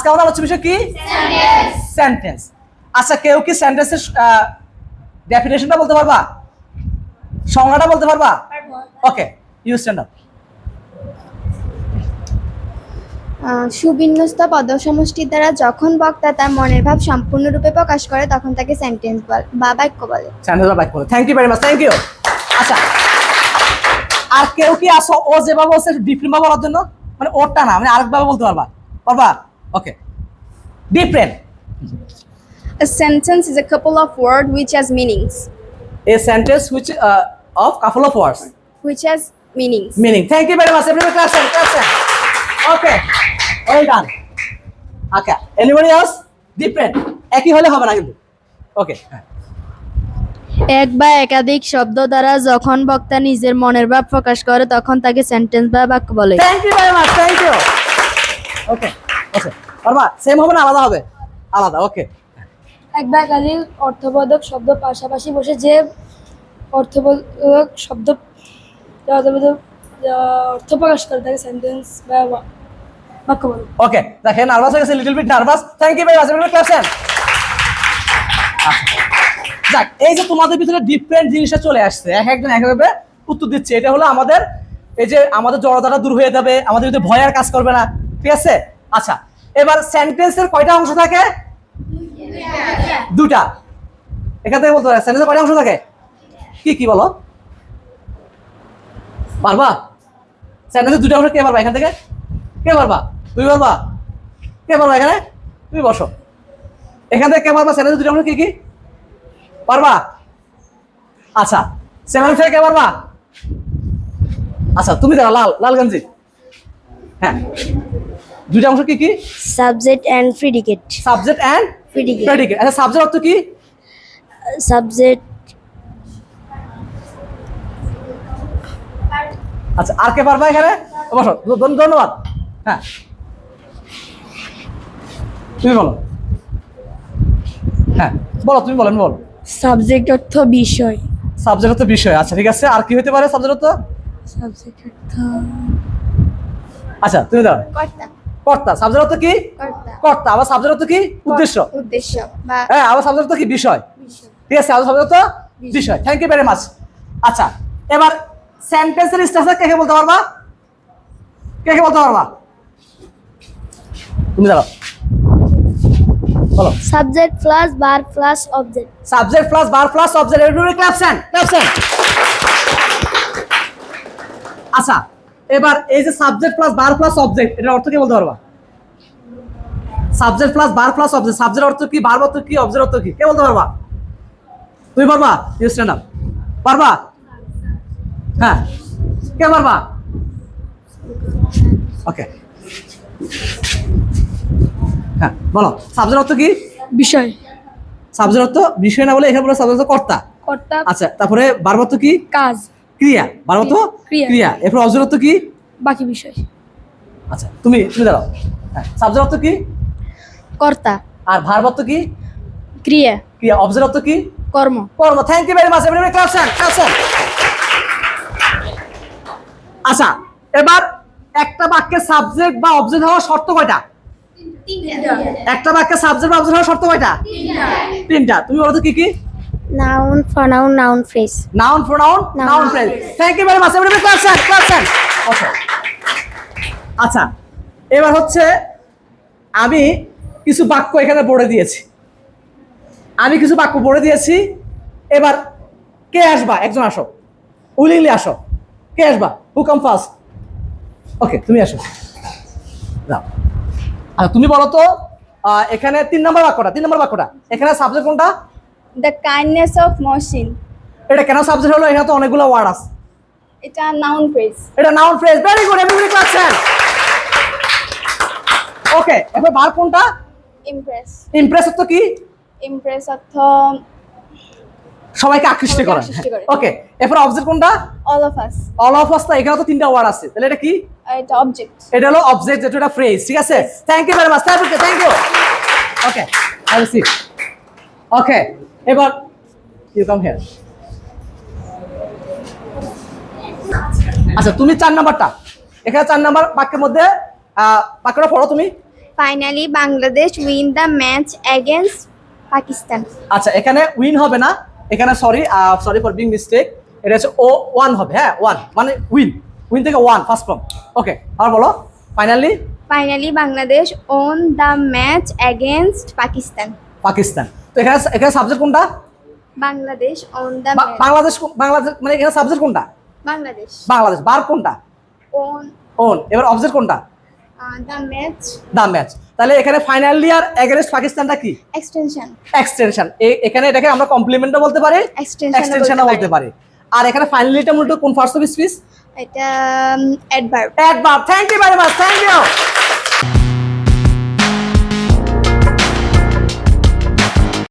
আজকে আমাদের আলোচ্য বিষয় কি? সেন্টেন্স আচ্ছা কেউ কি সেন্টেন্সের ডেফিনেশনটা বলতে পারবা? সংজ্ঞাটা বলতে পারবা? Okay you stand up ah, সুবিন্যস্ত পদসমষ্টির দ্বারা যখন বক্তা তার মনের ভাব সম্পূর্ণরূপে প্রকাশ করে তখন তাকে সেন্টেন্স বা বাক্য বলে। চ্যানেলটা লাইক করো thank you very much thank you আচ্ছা আর কেউ কি আসো ও যেভাবে বলছে ডিফারেন্ট ভাবে বলার জন্য? মানে ওরটা না মানে আরেকভাবে বলতে পারবা। পারবা? Okay different A sentence is a couple of words which has meanings. A sentence which of couple of words Which has meanings. meaning. Thank you very much. Everybody clap hand, clap hand. Okay. Well done. Okay. Anybody else? Different. একই হলে হবে না কিন্তু ওকে এক বা একাধিক শব্দ দ্বারা যখন বক্তা নিজের মনের ভাব প্রকাশ করে তখন তাকে সেন্টেন্স বা বাক্য বলে thank you very much thank you okay okay পারবা? সেম হবে না? আলাদা হবে? আলাদা ওকে এক বা অর্থবোধক শব্দ পাশাপাশি বসে যে অর্থবোধক শব্দ অর্থ প্রকাশ করে তাকে সেন্টেন্স বা বাক্য বলে। ওকে দেখেন নার্ভাস হয়ে গেছে little bit nervous thank you very much everybody clap যাক এই যে তোমাদের ভিতরে ডিফারেন্ট জিনিসটা চলে আসছে এক একজন একভাবে উত্তর দিচ্ছে। এটা হলো আমাদের এই যে আমাদের জড়তাটা দূর হয়ে যাবে আমাদের ভিতরে ভয় আর কাজ করবে না ঠিক আছে? আচ্ছা এবার সেন্টেন্সের কয়টা অংশ থাকে? দুটা এখান থেকে বলতে পারে সেন্টেন্সের কয়টা অংশ থাকে? কি কি বলো? পারবা? সেন্টেন্সের দুটা অংশ কে পারবা এখান থেকে? কে পারবা? তুমি পারবা? কে পারবা এখানে? তুমি বসো। এখান থেকে কে পারবা? সেন্টেন্সের দুটা অংশ কি কি? পারবা? আচ্ছা সেভেন থেকে কে পারবা? আচ্ছা তুমি দাঁড়া লাল লাল গঞ্জি। হ্যাঁ। দুইটা অংশ কি কি? Subject and predicate subject and Predicate. Predicate আচ্ছা সাবজেক্ট অর্থ কি? সাবজেক্ট আচ্ছা আর কে পারবা এখানে? বসো ধন্যবাদ। হ্যাঁ। তুমি বলো। হ্যাঁ বলো তুমি বলেন বলো। সাবজেক্ট অর্থ বিষয়। সাবজেক্ট অর্থ বিষয় আচ্ছা ঠিক আছে। আর কি হতে পারে সাবজেক্ট অর্থ? সাবজেক্ট অর্থ আচ্ছা তুমি দাও। কর্তা। কর্তা। সাবজেক্ট অর্থ কি? কর্তা। কর্তা। আবার সাবজেক্ট অর্থ কি? উদ্দেশ্য। উদ্দেশ্য হ্যাঁ আবার সাবজেক্ট অর্থ কি? বিষয়। ঠিক আছে আবার সাবজেক্ট অর্থ? বিষয়। থ্যাংক ইউ ভেরি মাচ আচ্ছা এবার সেন্টেন্সের স্ট্রাকচার কে কে বলতে পারবা? কে কে বলতে পারবা? তুমি দাঁড়াও। বলো। সাবজেক্ট প্লাস বার প্লাস অবজেক্ট সাবজেক্ট প্লাস বার প্লাস অবজেক্ট এভরিবডি ক্লাপস আচ্ছা এবার এই যে সাবজেক্ট প্লাস বার প্লাস অবজেক্ট এটার অর্থ কি বলতে পারবা? সাবজেক্ট প্লাস বার প্লাস অবজেক্ট সাবজেক্ট অর্থ কি বার অর্থ কি অবজেক্ট অর্থ কি কে বলতে পারবা? তুমি পারবা? ইউ স্ট্যান্ড আপ পারবা? হ্যাঁ। কে পারবা? ওকে হ্যাঁ বলো। সাবজেক্ট অর্থ কি? বিষয়। সাবজেক্ট অর্থ বিষয় না বলে এখানে বলে সাবজেক্ট অর্থ কর্তা। কর্তা। আচ্ছা তারপরে বারবর্ত কি? কাজ। ক্রিয়া বারবর্ত ক্রিয়া। ক্রিয়া। এরপর অবজেক্ট অর্থ কি? বাকি বিষয়। আচ্ছা তুমি তুমি দাঁড়াও। হ্যাঁ সাবজেক্ট অর্থ কি? কর্তা। আর ভারবর্ত কি? ক্রিয়া। ক্রিয়া অবজেক্ট অর্থ কি? কর্ম। কর্ম thank you very much everybody class class আচ্ছা এবার একটা বাক্যে সাবজেক্ট বা অবজেক্ট হওয়ার শর্ত কয়টা? একটা বাক্যে সাবজেক্ট বা অবজেক্ট হওয়ার শর্ত কয়টা? তিনটা। তুমি বলো তো কি কি? Noun pronoun noun phrase noun pronoun noun phrase thank you very much everybody class class okay আচ্ছা এবার হচ্ছে আমি কিছু বাক্য এখানে পড়ে দিয়েছি। আমি কিছু বাক্য পড়ে দিয়েছি। এবার কে আসবা? একজন আসো। উইলিংলি আসো। কে আসবা? হু কাম ফার্স্ট ওকে তুমি আসো। যাও আচ্ছা তুমি বলো তো এখানে তিন নম্বর বাক্যটা তিন নম্বর বাক্যটা। এখানে সাবজেক্ট কোনটা? The kindness of Mohsin. এটা কেন সাবজেক্ট হলো? এখানে তো অনেকগুলো ওয়ার্ড আছে। এটা noun phrase. এটা noun phrase very good everybody class okay এবার বার কোনটা? Impress. ইমপ্রেস তো কি? Impress অর্থ সবাইকে আকৃষ্ট করা। ওকে এরপর অবজেক্ট কোনটা? All of us. All of us এখানে তো তিনটা ওয়ার্ড আছে। তাহলে এটা কি? আর এটা object. এটা হলো অবজেক্ট যেটা ফ্রেজ ঠিক আছে? Thank you very much thank you thank you okay I see okay এবার ইউ কাম হিয়ার আচ্ছা তুমি চার নাম্বারটা। এখানে চার নাম্বার বাক্যের মধ্যে বাক্যটা পড়ো তুমি। Finally Bangladesh win the match against Pakistan আচ্ছা এখানে উইন হবে না। এখানে sorry sorry for being mistake এটা হচ্ছে ও ওয়ান হবে হ্যাঁ ওয়ান মানে উইন উইন থেকে ওয়ান ফার্স্ট ফর্ম ওকে আর বলো। Finally finally Bangladesh won the match against Pakistan Pakistan. তো এখানে এখানে সাবজেক্ট কোনটা? বাংলাদেশ দ্য বা- বাংলাদেশ বাংলাদেশ মানে এখানে সাবজেক্ট কোনটা? বাংলাদেশ। বাংলাদেশ। বার কোনটা? অন অন এবার অবজেক্ট কোনটা? দা ম্যাচ দা ম্যাচ তাহলে এখানে ফাইনাল ইয়ার এগেনস্ট পাকিস্তানটা কি? এক্সটেনশন এক্সটেনশন এখানে এটাকে আমরা কমপ্লিমেন্টও বলতে পারি এক্সটেনশনও বলতে বলতে পারি। আর এখানে ফাইনালিটা মূলত কোন ফার্স্ট অফ স্পিচ এটা adverb adverb thank you very much thank you